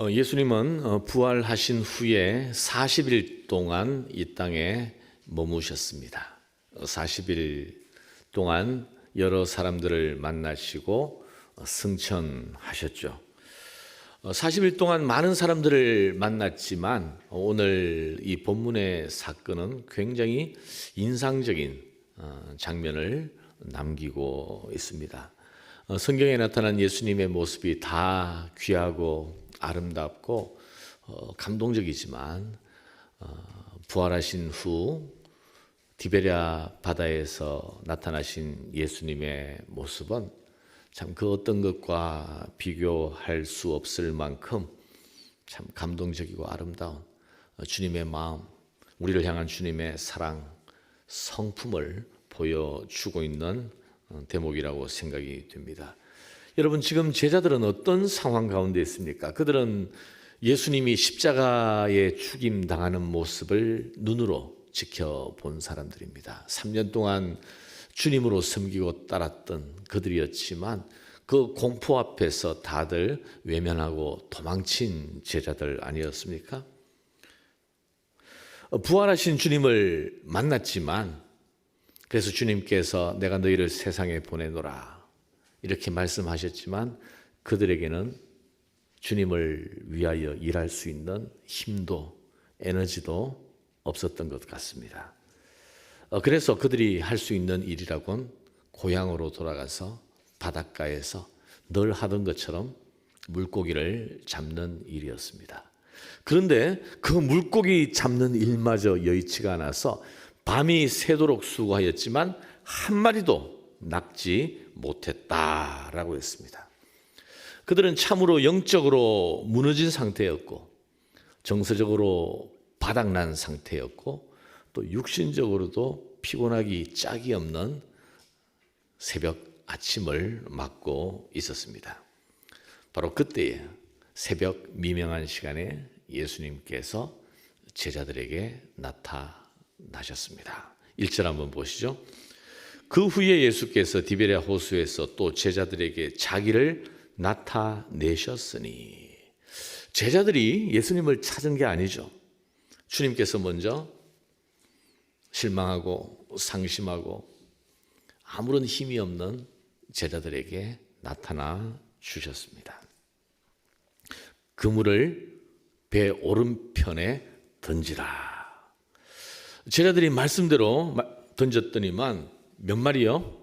어, 예수님은 어, 부활하신 후에 40일 동안 이 땅에 머무셨습니다. 40일 동안 여러 사람들을 만나시고 어, 승천하셨죠. 40일 동안 많은 사람들을 만났지만 오늘 이 본문의 사건은 굉장히 인상적인 장면을 남기고 있습니다. 성경에 나타난 예수님의 모습이 다 귀하고 아름답고 어, 감동적이지만 어, 부활하신 후 디베랴 바다에서 나타나신 예수님의 모습은 참 그 어떤 것과 비교할 수 없을 만큼 참 감동적이고 아름다운 주님의 마음, 우리를 향한 주님의 사랑, 성품을 보여주고 있는 어, 대목이라고 생각이 됩니다. 여러분 지금 제자들은 어떤 상황 가운데 있습니까? 그들은 예수님이 십자가에 죽임 당하는 모습을 눈으로 지켜본 사람들입니다. 3년 동안 주님으로 섬기고 따랐던 그들이었지만 그 공포 앞에서 다들 외면하고 도망친 제자들 아니었습니까? 부활하신 주님을 만났지만 그래서 주님께서 내가 너희를 세상에 보내노라 이렇게 말씀하셨지만 그들에게는 주님을 위하여 일할 수 있는 힘도 에너지도 없었던 것 같습니다. 어, 그래서 그들이 할 수 있는 일이라곤 고향으로 돌아가서 바닷가에서 늘 하던 것처럼 물고기를 잡는 일이었습니다. 그런데 그 물고기 잡는 일마저 여의치가 않아서 밤이 새도록 수고하였지만 한 마리도 낚지 못했다라고 했습니다. 그들은 참으로 영적으로 무너진 상태였고 정서적으로 바닥난 상태였고 또 육신적으로도 피곤하기 짝이 없는 새벽 아침을 맞고 있었습니다. 바로 그때에 새벽 미명한 시간에 예수님께서 제자들에게 나타나셨습니다. 1절 한번 보시죠. 그 후에 예수께서 디베랴 호수에서 또 제자들에게 자기를 나타내셨으니 제자들이 예수님을 찾은 게 아니죠. 주님께서 먼저 실망하고 상심하고 아무런 힘이 없는 제자들에게 나타나 주셨습니다. 그물을 배 오른편에 던지라. 제자들이 말씀대로 던졌더니만 몇 마리요?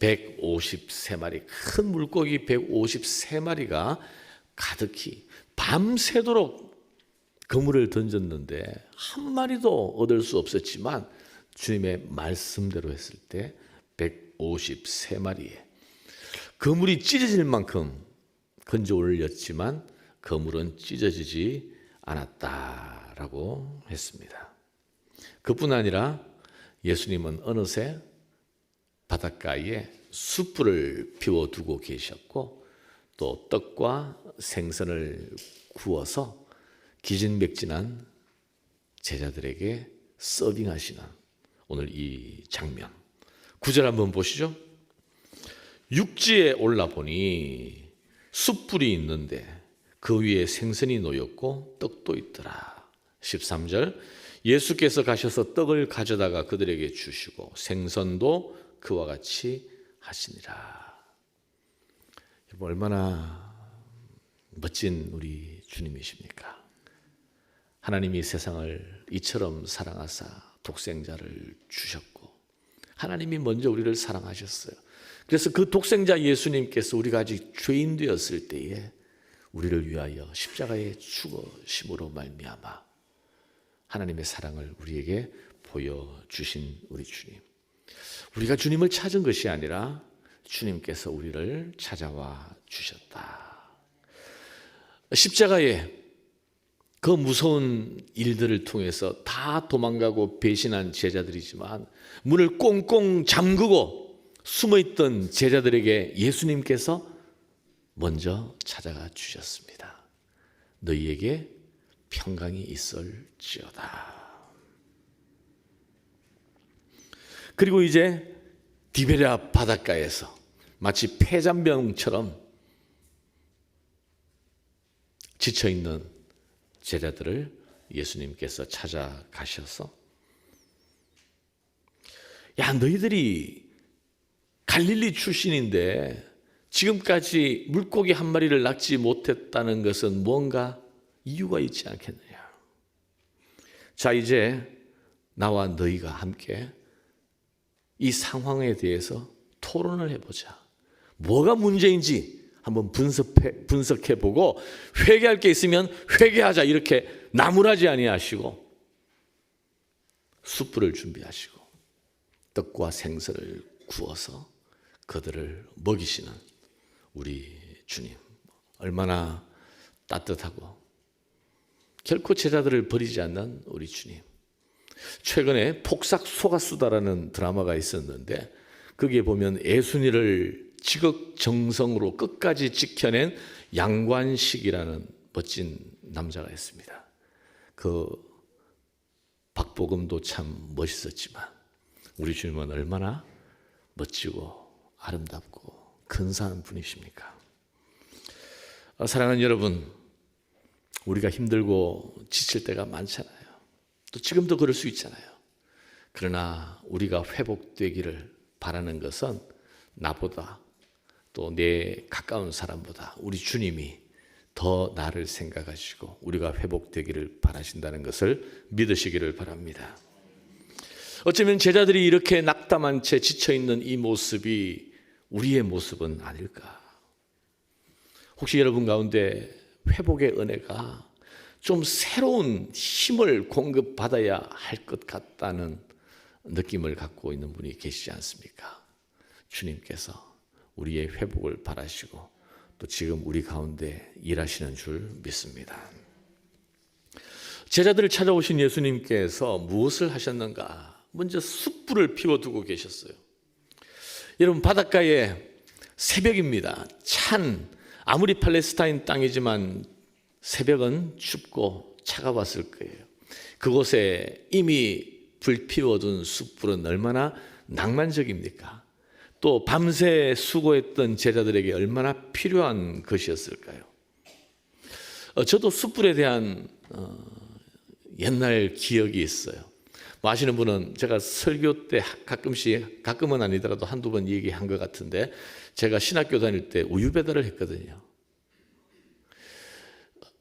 153마리. 큰 물고기 153마리가 가득히 밤새도록 그물을 던졌는데 한 마리도 얻을 수 없었지만 주님의 말씀대로 했을 때 153마리에 그물이 찢어질 만큼 건져 올렸지만 그물은 찢어지지 않았다라고 했습니다. 그뿐 아니라 예수님은 어느새 바닷가에 숯불을 피워두고 계셨고 또 떡과 생선을 구워서 기진맥진한 제자들에게 서빙하시는 오늘 이 장면. 구절 한번 보시죠. 육지에 올라 보니 숯불이 있는데 그 위에 생선이 놓였고 떡도 있더라. 13절 예수께서 가셔서 떡을 가져다가 그들에게 주시고 생선도 그와 같이 하시니라. 얼마나 멋진 우리 주님이십니까? 하나님이 세상을 이처럼 사랑하사 독생자를 주셨고 하나님이 먼저 우리를 사랑하셨어요. 그래서 그 독생자 예수님께서 우리가 아직 죄인 되었을 때에 우리를 위하여 십자가에 죽으심으로 말미암아 하나님의 사랑을 우리에게 보여주신 우리 주님. 우리가 주님을 찾은 것이 아니라 주님께서 우리를 찾아와 주셨다. 십자가에 그 무서운 일들을 통해서 다 도망가고 배신한 제자들이지만 문을 꽁꽁 잠그고 숨어 있던 제자들에게 예수님께서 먼저 찾아가 주셨습니다. 너희에게 평강이 있을지어다. 그리고 이제 디베랴 바닷가에서 마치 폐잔병처럼 지쳐 있는 제자들을 예수님께서 찾아가셔서 야 너희들이 갈릴리 출신인데 지금까지 물고기 한 마리를 낚지 못했다는 것은 뭔가 이유가 있지 않겠느냐. 자, 이제 나와 너희가 함께 이 상황에 대해서 토론을 해보자. 뭐가 문제인지 한번 분석해, 분석해 보고 회개할 게 있으면 회개하자. 이렇게 나무라지 아니하시고 숯불을 준비하시고 떡과 생선을 구워서 그들을 먹이시는 우리 주님. 얼마나 따뜻하고 결코 제자들을 버리지 않는 우리 주님. 최근에 폭삭 속았수다라는 드라마가 있었는데 거기에 보면 애순이를 지극정성으로 끝까지 지켜낸 양관식이라는 멋진 남자가 있습니다. 그 박보검도 참 멋있었지만 우리 주님은 얼마나 멋지고 아름답고 근사한 분이십니까? 아, 사랑하는 여러분, 우리가 힘들고 지칠 때가 많잖아요. 또 지금도 그럴 수 있잖아요. 그러나 우리가 회복되기를 바라는 것은 나보다 또 내 가까운 사람보다 우리 주님이 더 나를 생각하시고 우리가 회복되기를 바라신다는 것을 믿으시기를 바랍니다. 어쩌면 제자들이 이렇게 낙담한 채 지쳐 있는 이 모습이 우리의 모습은 아닐까? 혹시 여러분 가운데 회복의 은혜가 좀 새로운 힘을 공급받아야 할 것 같다는 느낌을 갖고 있는 분이 계시지 않습니까? 주님께서 우리의 회복을 바라시고 또 지금 우리 가운데 일하시는 줄 믿습니다. 제자들을 찾아오신 예수님께서 무엇을 하셨는가? 먼저 숯불을 피워두고 계셨어요. 여러분 바닷가에 새벽입니다. 찬 아무리 팔레스타인 땅이지만 새벽은 춥고 차가웠을 거예요. 그곳에 이미 불 피워둔 숯불은 얼마나 낭만적입니까? 또 밤새 수고했던 제자들에게 얼마나 필요한 것이었을까요? 어, 저도 숯불에 대한 어, 옛날 기억이 있어요. 뭐 아시는 분은 제가 설교 때 가끔씩 가끔은 아니더라도 한두 번 얘기한 것 같은데 제가 신학교 다닐 때 우유 배달을 했거든요.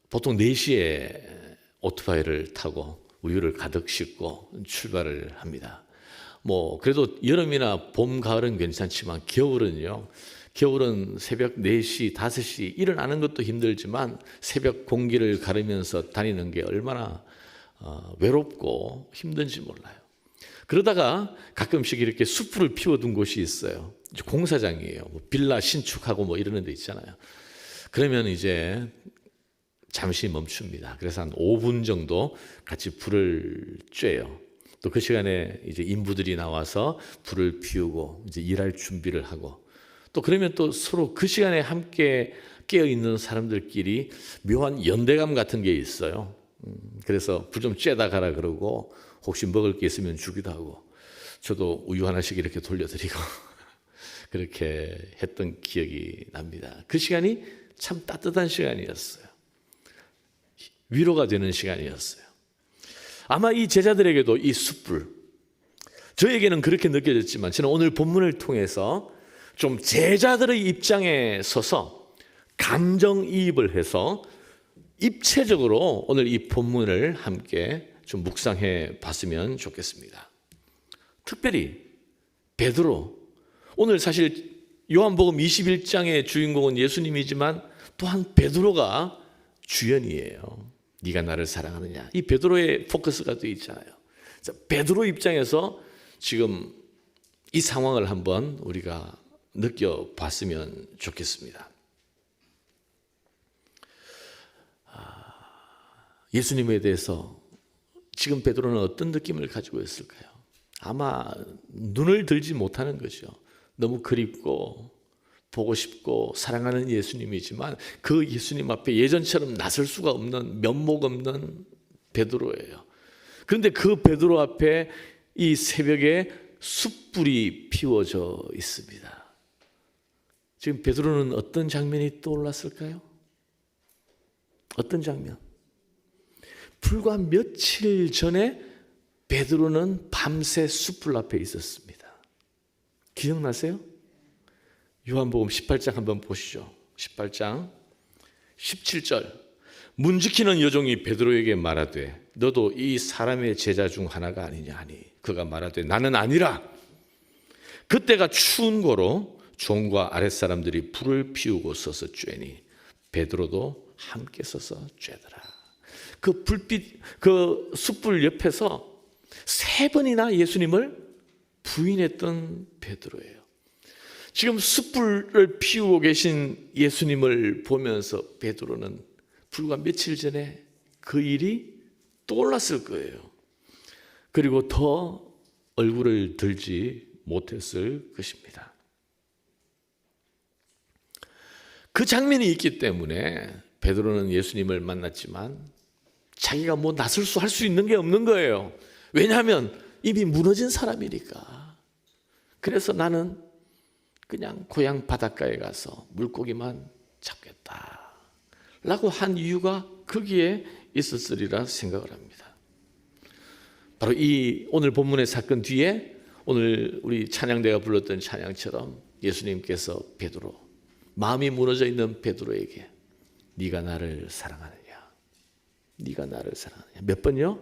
보통 4시에 오토바이를 타고 우유를 가득 싣고 출발을 합니다. 뭐 그래도 여름이나 봄, 가을은 괜찮지만 겨울은요. 겨울은 새벽 4시, 5시 일어나는 것도 힘들지만 새벽 공기를 가르면서 다니는 게 얼마나 어, 외롭고 힘든지 몰라요. 그러다가 가끔씩 이렇게 숯불을 피워둔 곳이 있어요. 공사장이에요. 뭐 빌라 신축하고 뭐 이러는 데 있잖아요. 그러면 이제 잠시 멈춥니다. 그래서 한 5분 정도 같이 불을 쬐요. 또 그 시간에 이제 인부들이 나와서 불을 피우고 이제 일할 준비를 하고 또 그러면 또 서로 그 시간에 함께 깨어 있는 사람들끼리 묘한 연대감 같은 게 있어요. 음, 그래서 불 좀 쬐다 가라 그러고 혹시 먹을 게 있으면 주기도 하고 저도 우유 하나씩 이렇게 돌려드리고 그렇게 했던 기억이 납니다. 그 시간이 참 따뜻한 시간이었어요. 위로가 되는 시간이었어요. 아마 이 제자들에게도 이 숯불, 저에게는 그렇게 느껴졌지만 저는 오늘 본문을 통해서 좀 제자들의 입장에 서서 감정이입을 해서 입체적으로 오늘 이 본문을 함께 좀 묵상해 봤으면 좋겠습니다. 특별히 베드로 오늘 사실 요한복음 21장의 주인공은 예수님이지만 또한 베드로가 주연이에요. 네가 나를 사랑하느냐. 이 베드로의 포커스가 되어 있잖아요. 베드로 입장에서 지금 이 상황을 한번 우리가 느껴봤으면 좋겠습니다. 예수님에 대해서 지금 베드로는 어떤 느낌을 가지고 있을까요? 아마 눈을 들지 못하는 거죠. 너무 그립고 보고 싶고 사랑하는 예수님이지만 그 예수님 앞에 예전처럼 나설 수가 없는 면목 없는 베드로예요. 그런데 그 베드로 앞에 이 새벽에 숯불이 피워져 있습니다. 지금 베드로는 어떤 장면이 떠올랐을까요? 어떤 장면? 불과 며칠 전에 베드로는 밤새 숯불 앞에 있었습니다. 기억나세요? 요한복음 18장 한번 보시죠. 18장 17절. 문 지키는 여종이 베드로에게 말하되 너도 이 사람의 제자 중 하나가 아니냐 하니 그가 말하되 나는 아니라 그때가 추운 거로 종과 아랫사람들이 불을 피우고 서서 쬐니 베드로도 함께 서서 쬐더라. 그 불빛 그 숯불 옆에서 세 번이나 예수님을 부인했던 베드로예요. 지금 숯불을 피우고 계신 예수님을 보면서 베드로는 불과 며칠 전에 그 일이 떠올랐을 거예요. 그리고 더 얼굴을 들지 못했을 것입니다. 그 장면이 있기 때문에 베드로는 예수님을 만났지만 자기가 뭐 나설 수 할 수 있는 게 없는 거예요. 왜냐하면 이미 무너진 사람이니까. 그래서 나는 그냥 고향 바닷가에 가서 물고기만 잡겠다. 라고 한 이유가 거기에 있었으리라 생각을 합니다. 바로 이 오늘 본문의 사건 뒤에 오늘 우리 찬양대가 불렀던 찬양처럼 예수님께서 베드로 마음이 무너져 있는 베드로에게 네가 나를 사랑하느냐? 네가 나를 사랑하느냐? 몇 번요?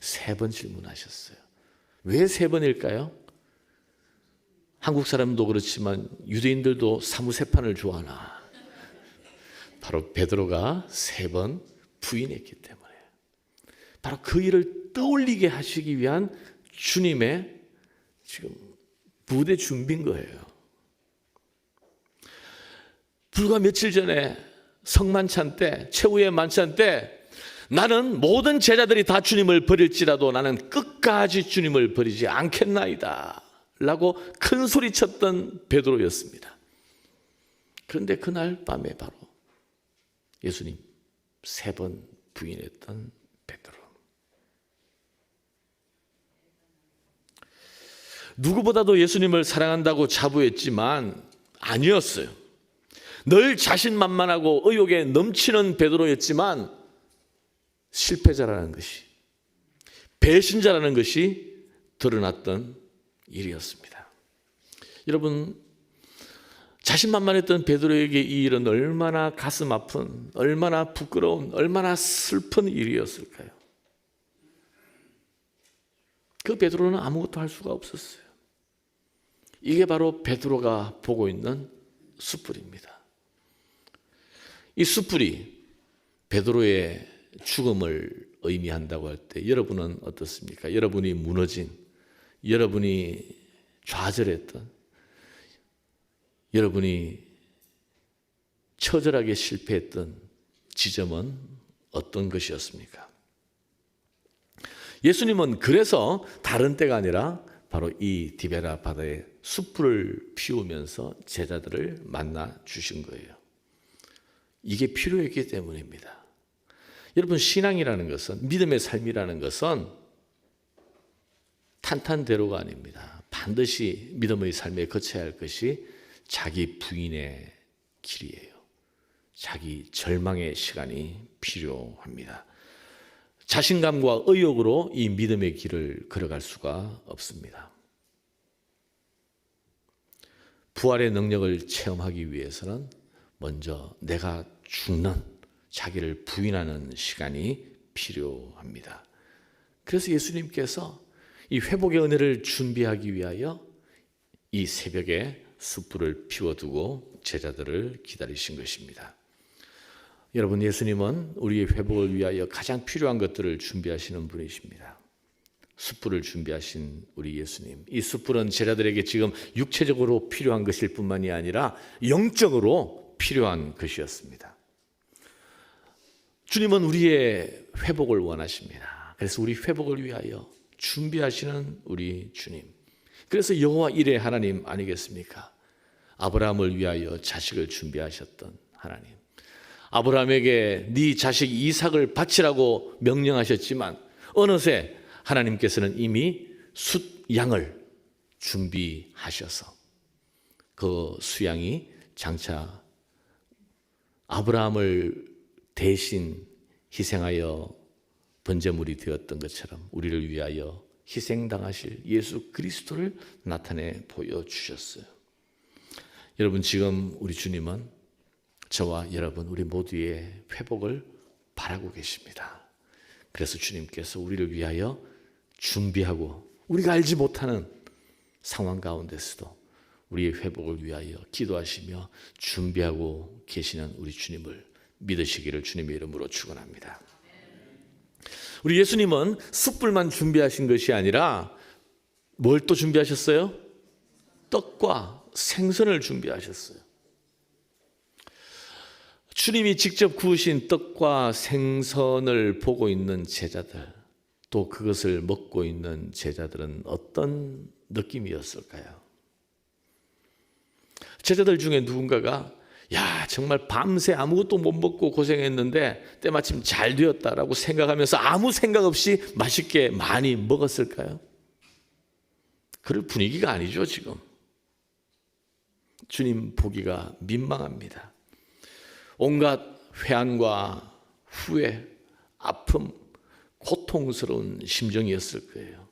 세 번 질문하셨어요. 왜 세 번일까요? 한국 사람도 그렇지만 유대인들도 사무세판을 좋아하나? 바로 베드로가 세 번 부인했기 때문에 바로 그 일을 떠올리게 하시기 위한 주님의 지금 부대 준비인 거예요. 불과 며칠 전에 성만찬 때, 최후의 만찬 때 나는 모든 제자들이 다 주님을 버릴지라도 나는 끝까지 주님을 버리지 않겠나이다. 라고 큰 소리 쳤던 베드로였습니다. 그런데 그날 밤에 바로 예수님 세 번 부인했던 베드로. 누구보다도 예수님을 사랑한다고 자부했지만 아니었어요. 늘 자신만만하고 의욕에 넘치는 베드로였지만 실패자라는 것이 배신자라는 것이 드러났던 일이었습니다. 여러분 자신만만했던 베드로에게 이 일은 얼마나 가슴 아픈, 얼마나 부끄러운, 얼마나 슬픈 일이었을까요? 그 베드로는 아무것도 할 수가 없었어요. 이게 바로 베드로가 보고 있는 숯불입니다. 이 숯불이 베드로의 죽음을 의미한다고 할 때 여러분은 어떻습니까? 여러분이 무너진, 여러분이 좌절했던, 여러분이 처절하게 실패했던 지점은 어떤 것이었습니까? 예수님은 그래서 다른 때가 아니라 바로 이 디베라 바다에 숯불을 피우면서 제자들을 만나 주신 거예요. 이게 필요했기 때문입니다. 여러분 신앙이라는 것은 믿음의 삶이라는 것은 탄탄대로가 아닙니다. 반드시 믿음의 삶에 거쳐야 할 것이 자기 부인의 길이에요. 자기 절망의 시간이 필요합니다. 자신감과 의욕으로 이 믿음의 길을 걸어갈 수가 없습니다. 부활의 능력을 체험하기 위해서는 먼저 내가 죽는 자기를 부인하는 시간이 필요합니다. 그래서 예수님께서 이 회복의 은혜를 준비하기 위하여 이 새벽에 숯불을 피워두고 제자들을 기다리신 것입니다. 여러분, 예수님은 우리의 회복을 위하여 가장 필요한 것들을 준비하시는 분이십니다. 숯불을 준비하신 우리 예수님. 이 숯불은 제자들에게 지금 육체적으로 필요한 것일 뿐만이 아니라 영적으로 필요한 것이었습니다. 주님은 우리의 회복을 원하십니다. 그래서 우리 회복을 위하여 준비하시는 우리 주님. 그래서 여호와 일의 하나님 아니겠습니까? 아브라함을 위하여 자식을 준비하셨던 하나님. 아브라함에게 네 자식 이삭을 바치라고 명령하셨지만 어느새 하나님께서는 이미 숫 양을 준비하셔서 그 수양이 장차 아브라함을 대신 희생하여 번제물이 되었던 것처럼 우리를 위하여 희생당하실 예수 그리스도를 나타내 보여주셨어요. 여러분, 지금 우리 주님은 저와 여러분, 우리 모두의 회복을 바라고 계십니다. 그래서 주님께서 우리를 위하여 준비하고 우리가 알지 못하는 상황 가운데서도 우리의 회복을 위하여 기도하시며 준비하고 계시는 우리 주님을 믿으시기를 주님의 이름으로 축원합니다. 우리 예수님은 숯불만 준비하신 것이 아니라 뭘 또 준비하셨어요? 떡과 생선을 준비하셨어요. 주님이 직접 구우신 떡과 생선을 보고 있는 제자들, 또 그것을 먹고 있는 제자들은 어떤 느낌이었을까요? 제자들 중에 누군가가 야, 정말 밤새 아무것도 못 먹고 고생했는데 때마침 잘 되었다라고 생각하면서 아무 생각 없이 맛있게 많이 먹었을까요? 그럴 분위기가 아니죠, 지금. 주님 보기가 민망합니다. 온갖 회한과 후회, 아픔, 고통스러운 심정이었을 거예요.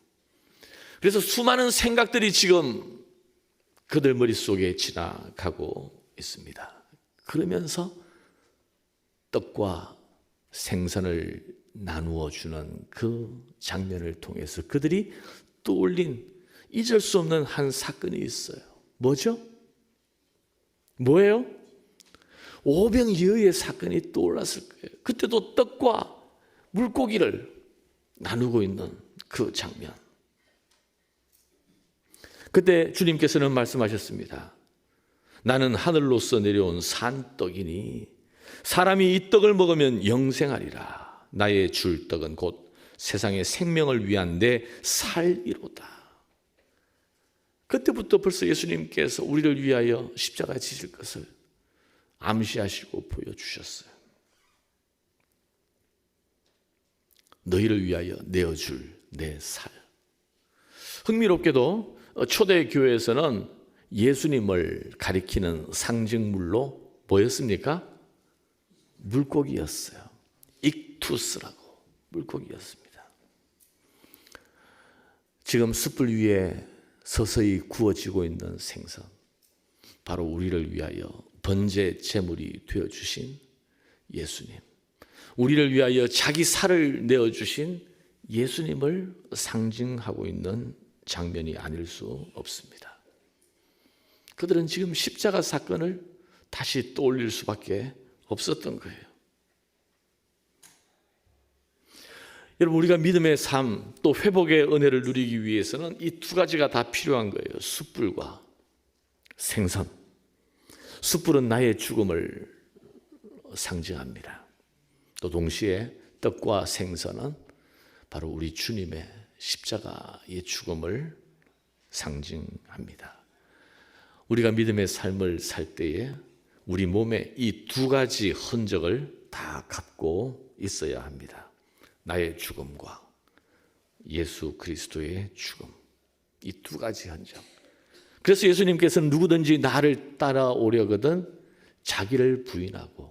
그래서 수많은 생각들이 지금 그들 머릿속에 지나가고 있습니다. 그러면서 떡과 생선을 나누어 주는 그 장면을 통해서 그들이 떠올린 잊을 수 없는 한 사건이 있어요. 뭐죠? 뭐예요? 오병이어의 사건이 떠올랐을 거예요. 그때도 떡과 물고기를 나누고 있는 그 장면. 그때 주님께서는 말씀하셨습니다. 나는 하늘로서 내려온 산떡이니 사람이 이 떡을 먹으면 영생하리라. 나의 줄 떡은 곧 세상의 생명을 위한 내 살이로다. 그때부터 벌써 예수님께서 우리를 위하여 십자가 지실 것을 암시하시고 보여주셨어요. 너희를 위하여 내어줄 내 살. 흥미롭게도 초대 교회에서는 예수님을 가리키는 상징물로 뭐였습니까? 물고기였어요. 익투스라고 물고기였습니다. 지금 숯불 위에 서서히 구워지고 있는 생선, 바로 우리를 위하여 번제 제물이 되어 주신 예수님, 우리를 위하여 자기 살을 내어 주신 예수님을 상징하고 있는 장면이 아닐 수 없습니다. 그들은 지금 십자가 사건을 다시 떠올릴 수밖에 없었던 거예요. 여러분, 우리가 믿음의 삶, 또 회복의 은혜를 누리기 위해서는 이 두 가지가 다 필요한 거예요. 숯불과 생선. 숯불은 나의 죽음을 상징합니다. 또 동시에 떡과 생선은 바로 우리 주님의 십자가의 죽음을 상징합니다. 우리가 믿음의 삶을 살 때에 우리 몸에 이 두 가지 흔적을 다 갖고 있어야 합니다. 나의 죽음과 예수 그리스도의 죽음. 이 두 가지 흔적. 그래서 예수님께서는 누구든지 나를 따라오려거든 자기를 부인하고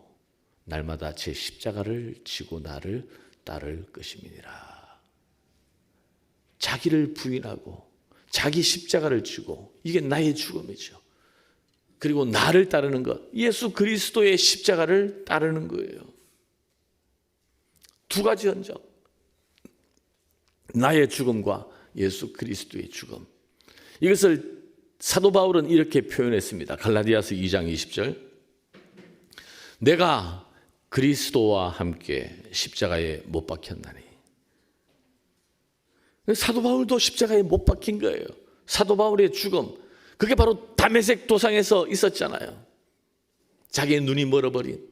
날마다 제 십자가를 지고 나를 따를 것임이니라. 자기를 부인하고 자기 십자가를 지고 이게 나의 죽음이죠. 그리고 나를 따르는 것, 예수 그리스도의 십자가를 따르는 거예요. 두 가지 흔적. 나의 죽음과 예수 그리스도의 죽음. 이것을 사도 바울은 이렇게 표현했습니다. 갈라디아서 2장 20절. 내가 그리스도와 함께 십자가에 못 박혔나니. 사도 바울도 십자가에 못 박힌 거예요. 사도 바울의 죽음. 그게 바로 담에색 도상에서 있었잖아요. 자기의 눈이 멀어버린.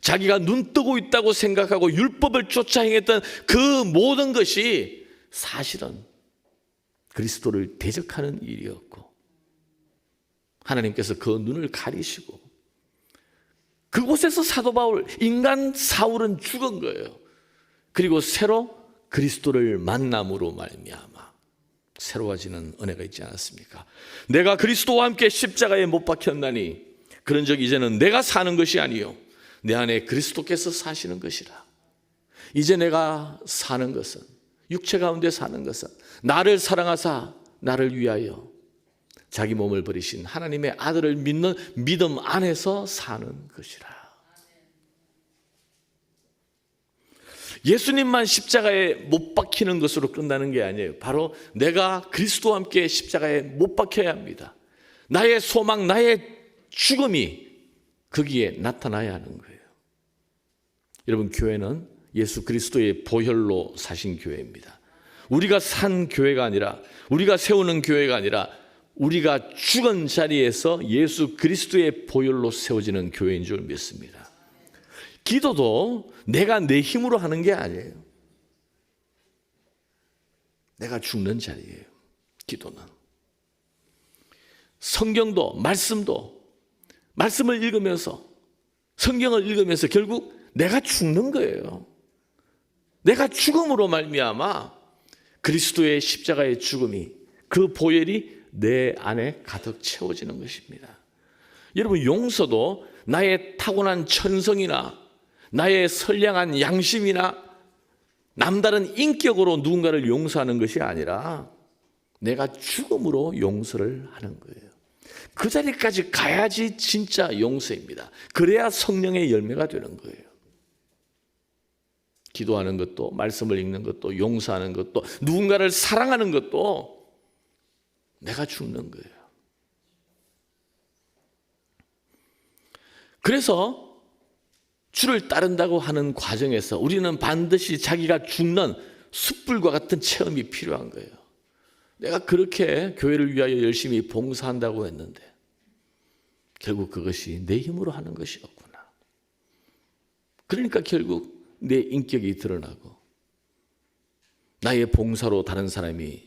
자기가 눈 뜨고 있다고 생각하고 율법을 쫓아 행했던 그 모든 것이 사실은 그리스도를 대적하는 일이었고 하나님께서 그 눈을 가리시고 그곳에서 사도 바울, 인간 사울은 죽은 거예요. 그리고 새로 그리스도를 만남으로 말미암아 새로워지는 은혜가 있지 않았습니까? 내가 그리스도와 함께 십자가에 못 박혔나니 그런 적 이제는 내가 사는 것이 아니요 내 안에 그리스도께서 사시는 것이라. 이제 내가 사는 것은 육체 가운데 사는 것은 나를 사랑하사 나를 위하여 자기 몸을 버리신 하나님의 아들을 믿는 믿음 안에서 사는 것이라. 예수님만 십자가에 못 박히는 것으로 끝나는 게 아니에요. 바로 내가 그리스도와 함께 십자가에 못 박혀야 합니다. 나의 소망, 나의 죽음이 거기에 나타나야 하는 거예요. 여러분, 교회는 예수 그리스도의 보혈로 사신 교회입니다. 우리가 산 교회가 아니라, 우리가 세우는 교회가 아니라, 우리가 죽은 자리에서 예수 그리스도의 보혈로 세워지는 교회인 줄 믿습니다. 기도도 내가 내 힘으로 하는 게 아니에요. 내가 죽는 자리예요. 기도는. 성경도, 말씀도, 말씀을 읽으면서, 성경을 읽으면서 결국 내가 죽는 거예요. 내가 죽음으로 말미암아 그리스도의 십자가의 죽음이 그 보혈이 내 안에 가득 채워지는 것입니다. 여러분 용서도 나의 타고난 천성이나 나의 선량한 양심이나 남다른 인격으로 누군가를 용서하는 것이 아니라 내가 죽음으로 용서를 하는 거예요. 그 자리까지 가야지 진짜 용서입니다. 그래야 성령의 열매가 되는 거예요. 기도하는 것도, 말씀을 읽는 것도, 용서하는 것도, 누군가를 사랑하는 것도 내가 죽는 거예요. 그래서 주를 따른다고 하는 과정에서 우리는 반드시 자기가 죽는 숯불과 같은 체험이 필요한 거예요. 내가 그렇게 교회를 위하여 열심히 봉사한다고 했는데 결국 그것이 내 힘으로 하는 것이었구나. 그러니까 결국 내 인격이 드러나고 나의 봉사로 다른 사람이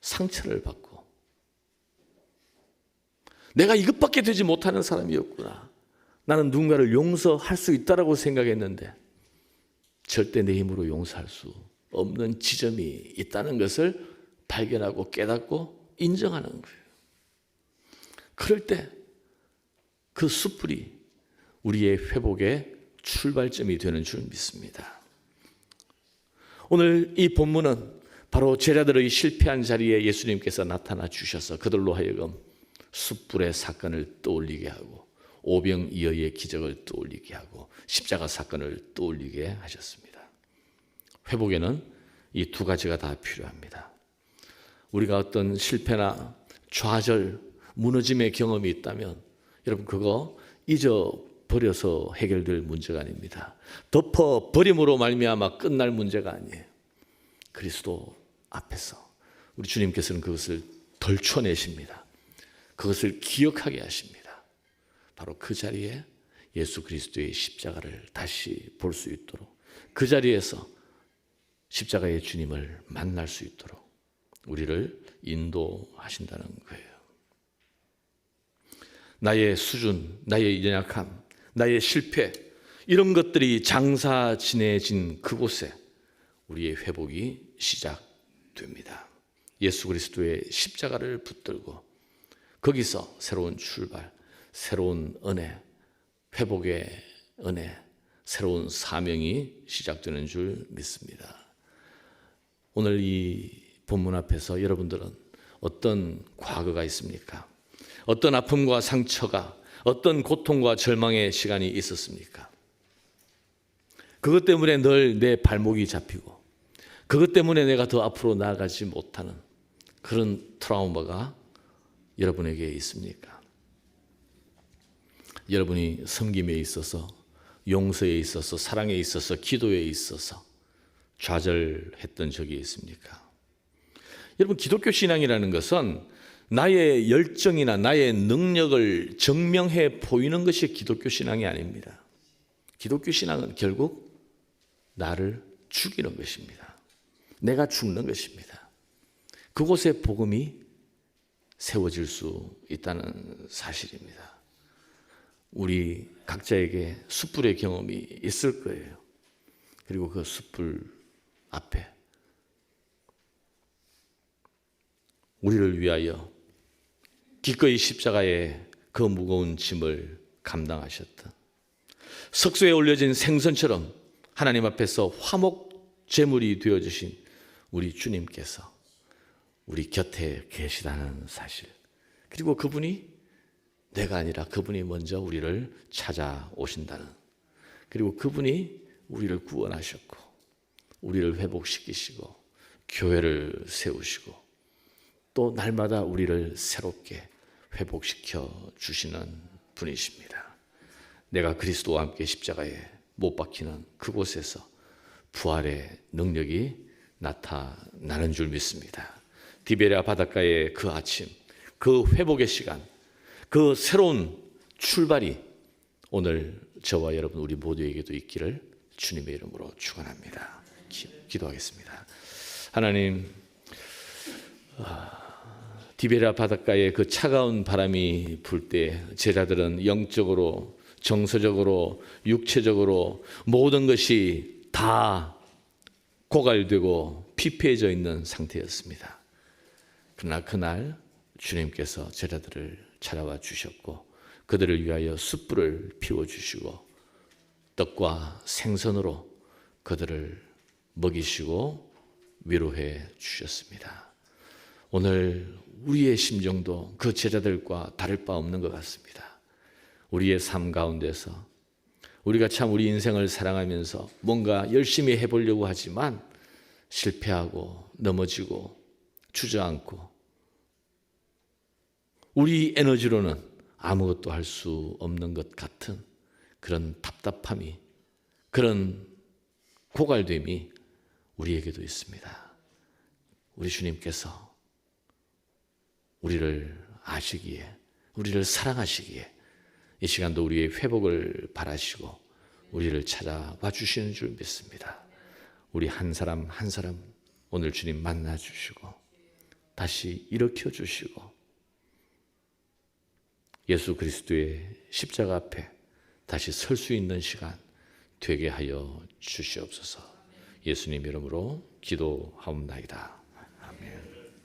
상처를 받고 내가 이것밖에 되지 못하는 사람이었구나. 나는 누군가를 용서할 수 있다라고 생각했는데 절대 내 힘으로 용서할 수 없는 지점이 있다는 것을 발견하고 깨닫고 인정하는 거예요. 그럴 때 그 숯불이 우리의 회복의 출발점이 되는 줄 믿습니다. 오늘 이 본문은 바로 제자들의 실패한 자리에 예수님께서 나타나 주셔서 그들로 하여금 숯불의 사건을 떠올리게 하고 오병이어의 기적을 떠올리게 하고 십자가 사건을 떠올리게 하셨습니다. 회복에는 이 두 가지가 다 필요합니다. 우리가 어떤 실패나 좌절, 무너짐의 경험이 있다면 여러분 그거 잊어버려서 해결될 문제가 아닙니다. 덮어 버림으로 말미암아 끝날 문제가 아니에요. 그리스도 앞에서 우리 주님께서는 그것을 덜쳐내십니다. 그것을 기억하게 하십니다. 바로 그 자리에 예수 그리스도의 십자가를 다시 볼 수 있도록 그 자리에서 십자가의 주님을 만날 수 있도록 우리를 인도하신다는 거예요. 나의 수준, 나의 연약함, 나의 실패, 이런 것들이 장사 지내진 그곳에 우리의 회복이 시작됩니다. 예수 그리스도의 십자가를 붙들고 거기서 새로운 출발, 새로운 은혜, 회복의 은혜, 새로운 사명이 시작되는 줄 믿습니다. 오늘 이 본문 앞에서 여러분들은 어떤 과거가 있습니까? 어떤 아픔과 상처가, 어떤 고통과 절망의 시간이 있었습니까? 그것 때문에 늘 내 발목이 잡히고, 그것 때문에 내가 더 앞으로 나아가지 못하는 그런 트라우마가 여러분에게 있습니까? 여러분이 섬김에 있어서, 용서에 있어서, 사랑에 있어서, 기도에 있어서 좌절했던 적이 있습니까? 여러분, 기독교 신앙이라는 것은 나의 열정이나 나의 능력을 증명해 보이는 것이 기독교 신앙이 아닙니다. 기독교 신앙은 결국 나를 죽이는 것입니다. 내가 죽는 것입니다. 그곳에 복음이 세워질 수 있다는 사실입니다. 우리 각자에게 숯불의 경험이 있을 거예요. 그리고 그 숯불 앞에 우리를 위하여 기꺼이 십자가에 그 무거운 짐을 감당하셨다. 석쇠에 올려진 생선처럼 하나님 앞에서 화목 제물이 되어 주신 우리 주님께서 우리 곁에 계시다는 사실. 그리고 그분이 내가 아니라 그분이 먼저 우리를 찾아오신다는. 그리고 그분이 우리를 구원하셨고 우리를 회복시키시고 교회를 세우시고 또 날마다 우리를 새롭게 회복시켜 주시는 분이십니다. 내가 그리스도와 함께 십자가에 못 박히는 그곳에서 부활의 능력이 나타나는 줄 믿습니다. 디베리아 바닷가의 그 아침, 그 회복의 시간, 그 새로운 출발이 오늘 저와 여러분 우리 모두에게도 있기를 주님의 이름으로 축원합니다. 기, 기도하겠습니다. 하나님 디베라 바닷가에 그 차가운 바람이 불 때 제자들은 영적으로 정서적으로 육체적으로 모든 것이 다 고갈되고 피폐해져 있는 상태였습니다. 그러나 그날 주님께서 제자들을 찾아와 주셨고 그들을 위하여 숯불을 피워 주시고 떡과 생선으로 그들을 먹이시고 위로해 주셨습니다. 오늘 우리의 심정도 그 제자들과 다를 바 없는 것 같습니다. 우리의 삶 가운데서 우리가 참 우리 인생을 사랑하면서 뭔가 열심히 해보려고 하지만 실패하고 넘어지고 주저앉고 우리 에너지로는 아무것도 할 수 없는 것 같은 그런 답답함이 그런 고갈됨이 우리에게도 있습니다. 우리 주님께서 우리를 아시기에 우리를 사랑하시기에 이 시간도 우리의 회복을 바라시고 우리를 찾아와 주시는 줄 믿습니다. 우리 한 사람 한 사람 오늘 주님 만나 주시고 다시 일으켜 주시고 예수 그리스도의 십자가 앞에 다시 설 수 있는 시간 되게 하여 주시옵소서. 예수님 이름으로 기도하옵나이다.